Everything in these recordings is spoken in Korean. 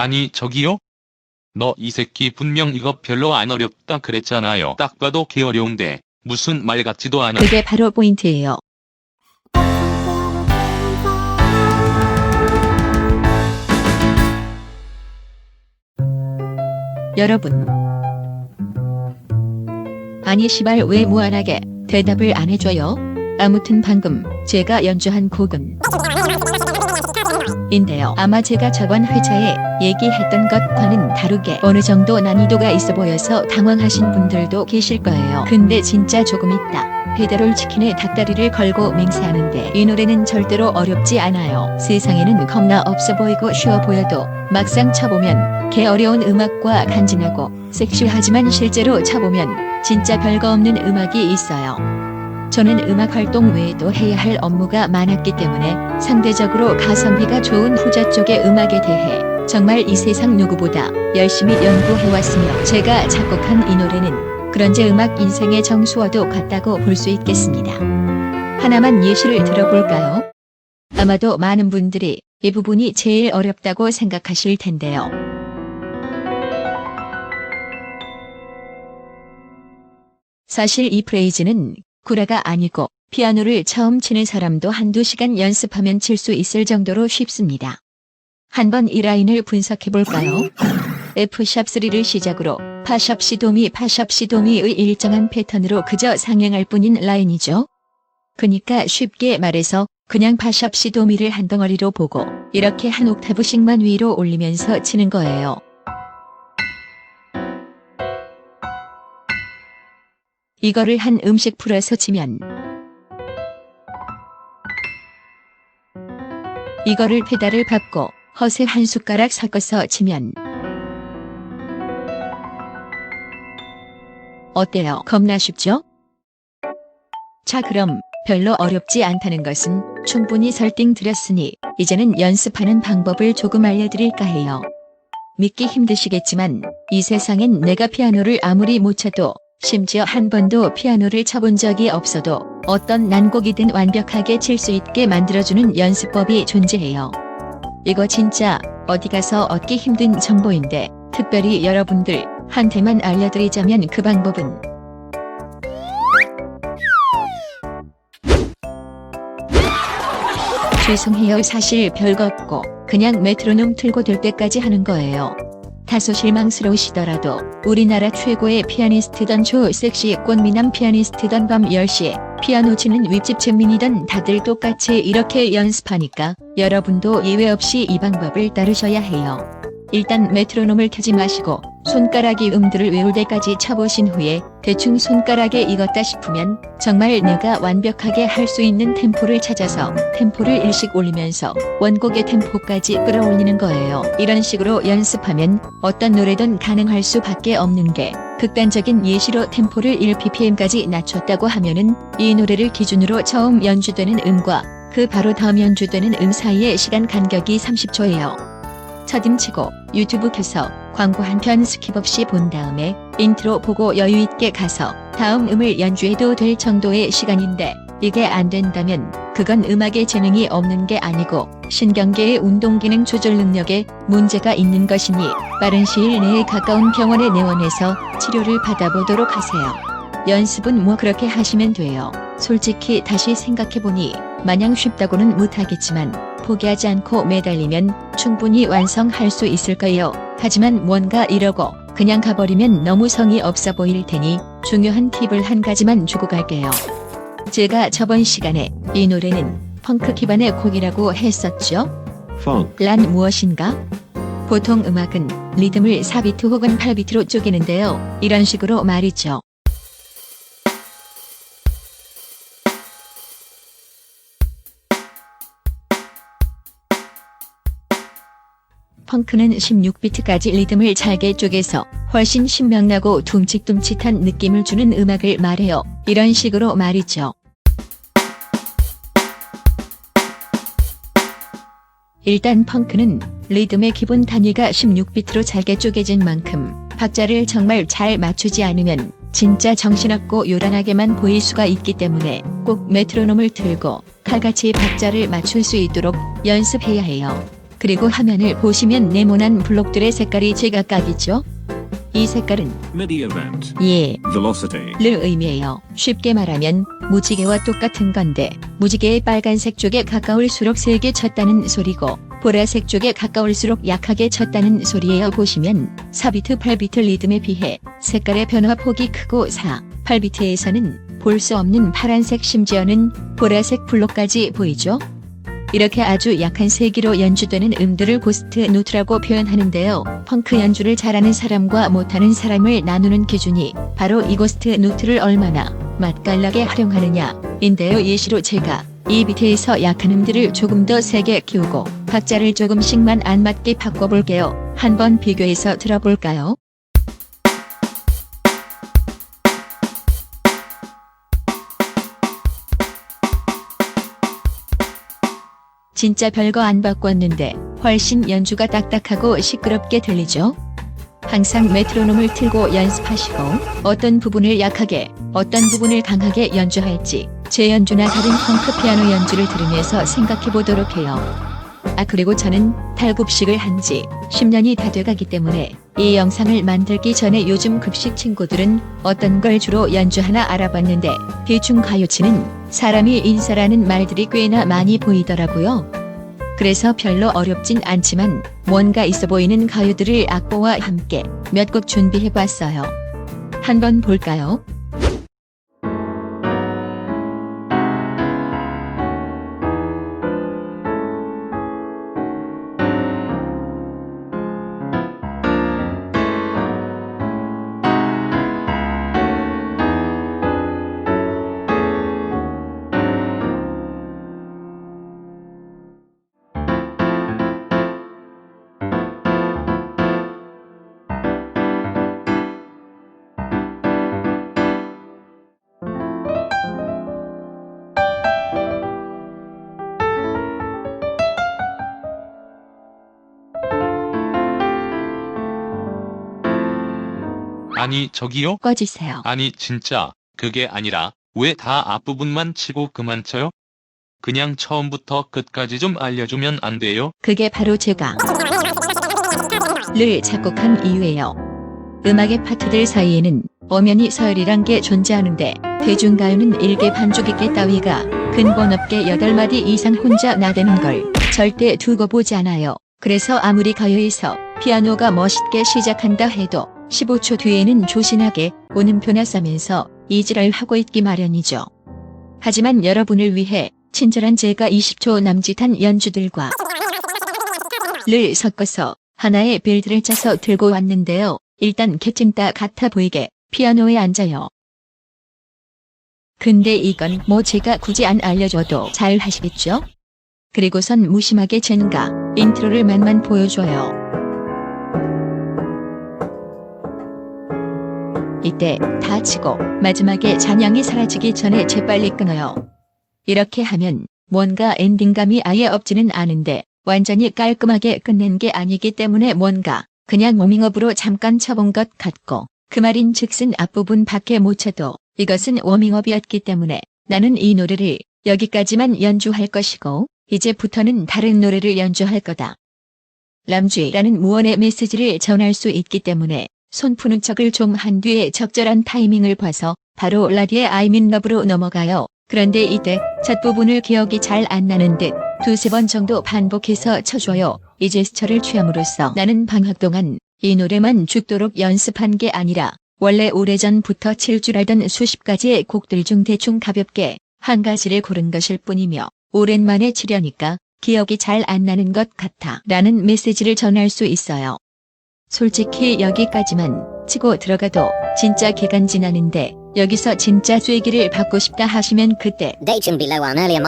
아니 저기요? 너 이 새끼 분명 이거 별로 안 어렵다 그랬잖아요. 딱 봐도 개 어려운데 무슨 말 같지도 않아. 그게 바로 포인트예요. 여러분. 아니 시발 왜 무한하게 대답을 안 해줘요? 아무튼 방금 제가 연주한 곡은 인데요. 아마 제가 저번 회차에 얘기했던 것과는 다르게 어느 정도 난이도가 있어 보여서 당황하신 분들도 계실 거예요. 근데 진짜 조금 있다. 페데롤 치킨에 닭다리를 걸고 맹세하는데 이 노래는 절대로 어렵지 않아요. 세상에는 겁나 없어 보이고 쉬워 보여도 막상 쳐보면 개 어려운 음악과 간지나고 섹시하지만 실제로 쳐보면 진짜 별거 없는 음악이 있어요. 저는 음악 활동 외에도 해야 할 업무가 많았기 때문에 상대적으로 가성비가 좋은 후자 쪽의 음악에 대해 정말 이 세상 누구보다 열심히 연구해왔으며 제가 작곡한 이 노래는 그런제 음악 인생의 정수와도 같다고 볼 수 있겠습니다. 하나만 예시를 들어볼까요? 아마도 많은 분들이 이 부분이 제일 어렵다고 생각하실 텐데요. 사실 이 프레이즈는 구라가 아니고 피아노를 처음 치는 사람도 한두 시간 연습하면 칠 수 있을 정도로 쉽습니다. 한번 이 라인을 분석해 볼까요? F샵3를 시작으로 파샵 시 도미 파샵 시 도미의 일정한 패턴으로 그저 상행할 뿐인 라인이죠. 그니까 쉽게 말해서 그냥 파샵 시 도미를 한 덩어리로 보고 이렇게 한 옥타브씩만 위로 올리면서 치는 거예요. 이거를 한 음씩 풀어서 치면 이거를 페달을 밟고 허세 한 숟가락 섞어서 치면 어때요? 겁나 쉽죠? 자 그럼 별로 어렵지 않다는 것은 충분히 설득드렸으니 이제는 연습하는 방법을 조금 알려드릴까 해요. 믿기 힘드시겠지만 이 세상엔 내가 피아노를 아무리 못 쳐도 심지어 한 번도 피아노를 쳐본 적이 없어도 어떤 난곡이든 완벽하게 칠 수 있게 만들어주는 연습법이 존재해요. 이거 진짜 어디 가서 얻기 힘든 정보인데 특별히 여러분들 한테만 알려드리자면 그 방법은 죄송해요 사실 별거 없고 그냥 메트로놈 틀고 될 때까지 하는 거예요. 다소 실망스러우시더라도 우리나라 최고의 피아니스트던 조 섹시 꽃미남 피아니스트던 밤 10시에 피아노 치는 윗집 잼민이던 다들 똑같이 이렇게 연습하니까 여러분도 예외 없이 이 방법을 따르셔야 해요. 일단 메트로놈을 켜지 마시고 손가락이 음들을 외울 때까지 쳐보신 후에 대충 손가락에 익었다 싶으면 정말 내가 완벽하게 할 수 있는 템포를 찾아서 템포를 일씩 올리면서 원곡의 템포까지 끌어올리는 거예요. 이런 식으로 연습하면 어떤 노래든 가능할 수밖에 없는 게 극단적인 예시로 템포를 1ppm까지 낮췄다고 하면은 이 노래를 기준으로 처음 연주되는 음과 그 바로 다음 연주되는 음 사이의 시간 간격이 30초예요. 첫임치고 유튜브 켜서 광고 한 편 스킵 없이 본 다음에 인트로 보고 여유있게 가서 다음 음을 연주해도 될 정도의 시간인데 이게 안 된다면 그건 음악에 재능이 없는 게 아니고 신경계의 운동기능 조절 능력에 문제가 있는 것이니 빠른 시일 내에 가까운 병원에 내원해서 치료를 받아보도록 하세요. 연습은 뭐 그렇게 하시면 돼요. 솔직히 다시 생각해보니 마냥 쉽다고는 못하겠지만 포기하지 않고 매달리면 충분히 완성할 수 있을 거예요. 하지만 뭔가 이러고 그냥 가버리면 너무 성의 없어 보일 테니 중요한 팁을 한 가지만 주고 갈게요. 제가 저번 시간에 이 노래는 펑크 기반의 곡이라고 했었죠? funk, 란 무엇인가? 보통 음악은 리듬을 4비트 혹은 8비트로 쪼개는데요. 이런 식으로 말이죠. 펑크는 16비트까지 리듬을 잘게 쪼개서 훨씬 신명나고 둠칫둠칫한 느낌을 주는 음악을 말해요. 이런 식으로 말이죠. 일단 펑크는 리듬의 기본 단위가 16비트로 잘게 쪼개진 만큼 박자를 정말 잘 맞추지 않으면 진짜 정신없고 요란하게만 보일 수가 있기 때문에 꼭 메트로놈을 들고 칼같이 박자를 맞출 수 있도록 연습해야 해요. 그리고 화면을 보시면 네모난 블록들의 색깔이 제각각이죠. 이 색깔은 MIDI event. 예, Velocity. 를 의미해요. 쉽게 말하면 무지개와 똑같은 건데 무지개의 빨간색 쪽에 가까울수록 세게 쳤다는 소리고 보라색 쪽에 가까울수록 약하게 쳤다는 소리예요. 보시면 4비트 8비트 리듬에 비해 색깔의 변화 폭이 크고 4, 8비트에서는 볼 수 없는 파란색 심지어는 보라색 블록까지 보이죠? 이렇게 아주 약한 세기로 연주되는 음들을 고스트 노트라고 표현하는데요. 펑크 연주를 잘하는 사람과 못하는 사람을 나누는 기준이 바로 이 고스트 노트를 얼마나 맛깔나게 활용하느냐인데요. 예시로 제가 이 비트에서 약한 음들을 조금 더 세게 키우고 박자를 조금씩만 안 맞게 바꿔볼게요. 한번 비교해서 들어볼까요? 진짜 별거 안 바꿨는데 훨씬 연주가 딱딱하고 시끄럽게 들리죠? 항상 메트로놈을 틀고 연습하시고 어떤 부분을 약하게 어떤 부분을 강하게 연주할지 제 연주나 다른 펑크 피아노 연주를 들으면서 생각해 보도록 해요. 아 그리고 저는 탈급식을 한 지 10년이 다 돼가기 때문에 이 영상을 만들기 전에 요즘 급식 친구들은 어떤 걸 주로 연주하나 알아봤는데 대충 가요치는 사람이 인사라는 말들이 꽤나 많이 보이더라고요. 그래서 별로 어렵진 않지만 뭔가 있어 보이는 가요들을 악보와 함께 몇 곡 준비해봤어요. 한번 볼까요? 아니 저기요? 꺼지세요. 아니 진짜 그게 아니라 왜 다 앞부분만 치고 그만 쳐요? 그냥 처음부터 끝까지 좀 알려주면 안 돼요? 그게 바로 제가 를 작곡한 이유예요. 음악의 파트들 사이에는 엄연히 서열이란 게 존재하는데 대중가요는 일개 반죽이게 따위가 근본 없게 8마디 이상 혼자 나대는 걸 절대 두고 보지 않아요. 그래서 아무리 가요에서 피아노가 멋있게 시작한다 해도 15초 뒤에는 조신하게 오는표나 싸면서 이지랄 하고 있기 마련이죠. 하지만 여러분을 위해 친절한 제가 20초 남짓한 연주들과 를 섞어서 하나의 빌드를 짜서 들고 왔는데요. 일단 개찐따 같아 보이게 피아노에 앉아요. 근데 이건 뭐 제가 굳이 안 알려줘도 잘 하시겠죠? 그리고선 무심하게 젠가 인트로를 만만 보여줘요. 이때 다 치고 마지막에 잔향이 사라지기 전에 재빨리 끊어요. 이렇게 하면 뭔가 엔딩감이 아예 없지는 않은데 완전히 깔끔하게 끝낸 게 아니기 때문에 뭔가 그냥 워밍업으로 잠깐 쳐본 것 같고 그 말인 즉슨 앞부분 밖에 못 쳐도 이것은 워밍업이었기 때문에 나는 이 노래를 여기까지만 연주할 것이고 이제부터는 다른 노래를 연주할 거다. 람쥐라는 무언의 메시지를 전할 수 있기 때문에 손 푸는 척을 좀 한 뒤에 적절한 타이밍을 봐서 바로 라디의 in love로 넘어가요. 그런데 이때 첫 부분을 기억이 잘 안 나는 듯 두세 번 정도 반복해서 쳐줘요. 이 제스처를 취함으로써 나는 방학 동안 이 노래만 죽도록 연습한 게 아니라 원래 오래전부터 칠 줄 알던 수십 가지의 곡들 중 대충 가볍게 한 가지를 고른 것일 뿐이며 오랜만에 치려니까 기억이 잘 안 나는 것 같아 라는 메시지를 전할 수 있어요. 솔직히 여기까지만 치고 들어가도 진짜 기간지 나는데 여기서 진짜 쐐기를 받고 싶다 하시면 그때 대충 below earlier.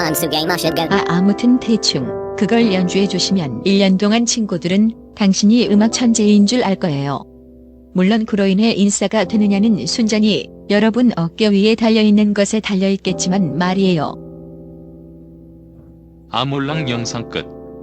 아 아무튼 대충 그걸 연주해 주시면 1년 동안 친구들은 당신이 음악 천재인 줄 알 거예요. 물론 그로 인해 인싸가 되느냐는 순전히 여러분 어깨 위에 달려있는 것에 달려있겠지만 말이에요. 아몰랑 영상 끝.